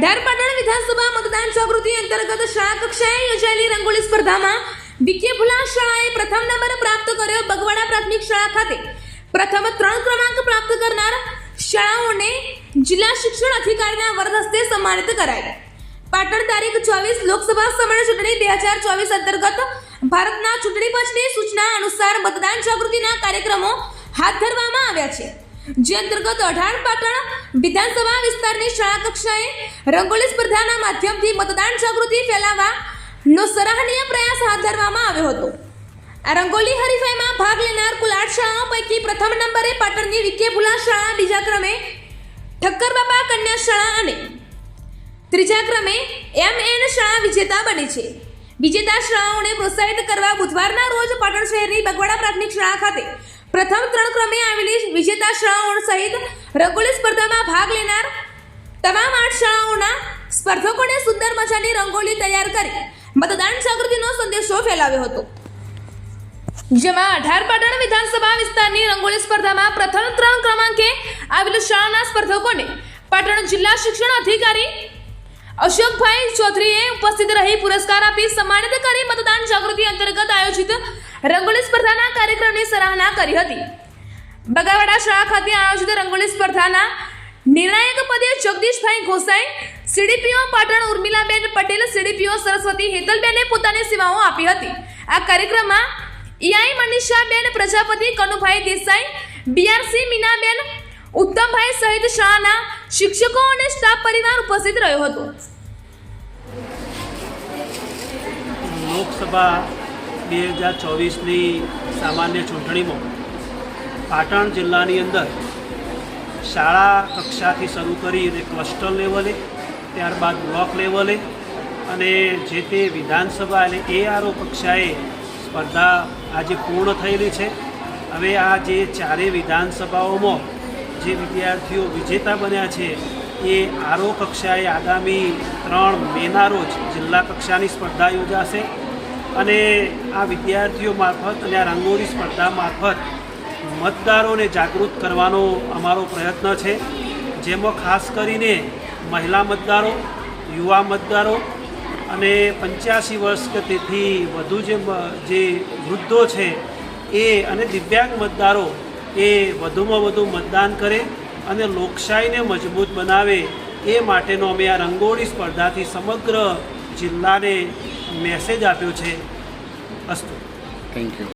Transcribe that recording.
મતદાન જાગૃતિ અંતર્ગત શાળા કક્ષાએ યોજાયેલી રંગોળી સ્પર્ધામાં વિકે ભુલા શાળાએ પ્રથમ નંબર પ્રાપ્ત કર્યો બગવાડા પ્રાથમિક શાળા ખાતે. પ્રથમ ત્રણ ક્રમાંક પ્રાપ્ત કરનાર શાળાઓને જિલ્લા શિક્ષણ અધિકારીના વરદસ્તે સન્માનિત કરાઈ. પાટણ તારીખ ચોવીસ લોકસભા સમય ચૂંટણી બે હજાર ચોવીસ અંતર્ગત ભારતના ચૂંટણી પંચની સૂચના અનુસાર મતદાન જાગૃતિના કાર્યક્રમો હાથ ધરવામાં આવ્યા છે. જે અંતર્ગત અઢાર પાટણ વિધાનસભા વિસ્તારની શાળા કક્ષાએ રંગોળી સ્પર્ધાના માધ્યમથી મતદાન જાગૃતિ ફેલાવવાનો સરાહનીય પ્રયાસ હાથ ધરવામાં આવ્યો હતો. આ રંગોલી હરીફાઈમાં ભાગ લેનાર કુલ આઠ શાળાઓ પૈકી પ્રથમ નંબરે પાટણની વિકે ભુલા શાળા, બીજા ક્રમે ઠક્કર બાપા કન્યા શાળા અને ત્રીજા ક્રમે એમ. એન. શાળા વિજેતા બની છે. વિજેતા શાળાઓને પ્રોત્સાહિત કરવા બુધવારના રોજ પાટણ શહેરની બગવાડા પ્રાથમિક શાળા ખાતે પ્રથમ ત્રણ ક્રમે આવેલી વિજેતા શાળાઓ સહિત રંગોળી સ્પર્ધામાં ભાગ લેનાર તમામ આઠ શાળાઓના સ્પર્ધકોને સુંદર મજાની રંગોળી તૈયાર કરી મતદાન જાગૃતિનો સંદેશો ફેલાવ્યો હતો. જેમાં અઢાર પાટણ વિધાનસભા વિસ્તારની રંગોળી સ્પર્ધામાં પ્રથમ ત્રણ ક્રમાંકે આવેલ શાળાના સ્પર્ધકોને પાટણ જિલ્લા શિક્ષણ અધિકારી અશોકભાઈ ચૌધરીએ ઉપસ્થિત રહી પુરસ્કાર આપી સન્માનિત કરી મતદાન જાગૃતિ અંતર્ગત આયોજિત રંગોળી સ્પર્ધાના કાર્યક્રમની સરાહના કરી હતી. બગાવાડા શાળા ખાતે આયોજિત રંગોળી સ્પર્ધાના નિર્ણાયક પદે જગદીશભાઈ ગોસાઈ સીડીપીઓ પાટણ ઉર્મિલાબેન પટેલ, સીડીપીઓ સરસ્વતી હેતલબેને પોતાની સેવાઓ આપી હતી. આ કાર્યક્રમમાં ઈઆઈ મનીષાબેન, પ્રજાપતિ કનુભાઈ દેસાઈ, બીઆરસી મીનાબેન, ઉત્તમભાઈ સહિત શાળાના શિક્ષકો અને સ્ટાફ પરિવાર ઉપસ્થિત રહ્યો હતો. લોકસભા બે હજાર ચોવીસની સામાન્ય ચૂંટણીમાં પાટણ જિલ્લાની અંદર શાળા કક્ષાથી શરૂ કરી અને ક્લસ્ટર લેવલે, ત્યારબાદ બ્લોક લેવલે અને જે તે વિધાનસભા અને એઆરઓ કક્ષાએ સ્પર્ધા આજે પૂર્ણ થયેલી છે. હવે આ જે ચારેય વિધાનસભાઓમાં જે વિદ્યાર્થીઓ વિજેતા બન્યા છે, એ આરો કક્ષાએ આગામી ત્રણ મેના રોજ જિલ્લા કક્ષાની સ્પર્ધા યોજાશે અને આ વિદ્યાર્થીઓ મારફત અને આ રંગોળી સ્પર્ધા મારફત મતદારોને જાગૃત કરવાનો અમારો પ્રયત્ન છે. જેમાં ખાસ કરીને મહિલા મતદારો, યુવા મતદારો અને પંચ્યાસી વર્ષ કે તેથી વધુ જે વૃદ્ધો છે, એ અને દિવ્યાંગ મતદારો એ વધુમાં વધુ મતદાન કરે અને લોકશાહીને મજબૂત બનાવે એ માટેનો અમે આ રંગોળી સ્પર્ધાથી સમગ્ર જિલ્લાને મેસેજ આપ્યો છે. અસ્તુ. Thank you